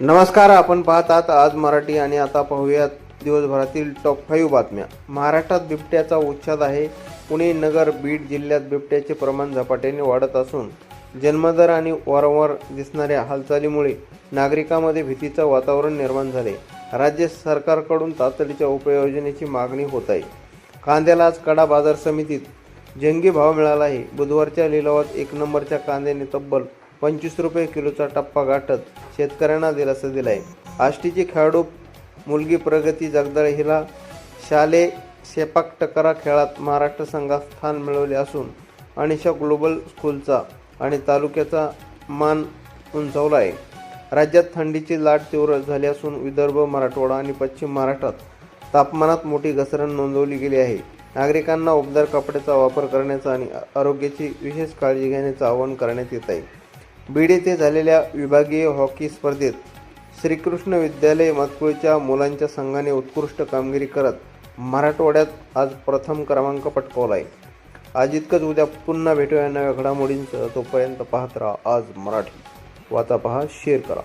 नमस्कार आपण पाहत आहात आज मराठी आणि आता पाहूयात दिवसभरातील टॉप फाईव्ह बातम्या. महाराष्ट्रात बिबट्याचा उच्छाद आहे. पुणे नगर बीड जिल्ह्यात बिबट्याचे प्रमाण झपाट्याने वाढत असून जन्मदर आणि वारंवार दिसणाऱ्या हालचालीमुळे नागरिकांमध्ये भीतीचं वातावरण निर्माण झाले. राज्य सरकारकडून तातडीच्या उपाययोजनेची मागणी होत आहे. कांद्याला आज कडा बाजार समितीत जंगी भाव मिळाला आहे. बुधवारच्या लिलावात एक नंबरच्या कांद्याने तब्बल पंचवीस रुपये किलोचा टप्पा गाठत शेतकऱ्यांना दिलासा दिलाय. आष्टीची खेळाडू मुलगी प्रगती जगदाळे हिला शालेय सेपाक टकरा खेळात महाराष्ट्र संघात स्थान मिळवले असून अनिशा ग्लोबल स्कूलचा आणि तालुक्याचा मान उंचावला आहे राज्यात थंडीची लाट तीव्र झाली असून विदर्भ मराठवाडा आणि पश्चिम महाराष्ट्रात तापमानात मोठी घसरण नोंदवली गेली आहे. नागरिकांना उबदार कपड्याचा वापर करण्याचा आणि आरोग्याची विशेष काळजी घेण्याचं आवाहन करण्यात येत आहे. बीड येथे झालेल्या विभागीय हॉकी स्पर्धेत श्रीकृष्ण विद्यालय मतकुळच्या मुलांच्या संघाने उत्कृष्ट कामगिरी करत मराठवाड्यात आज प्रथम क्रमांक पटकावला आहे आज इतकंच उद्या पुन्हा भेटूया नव्या घडामोडींचं तोपर्यंत पाहत राहा आज मराठी. वाचा पहा शेअर करा.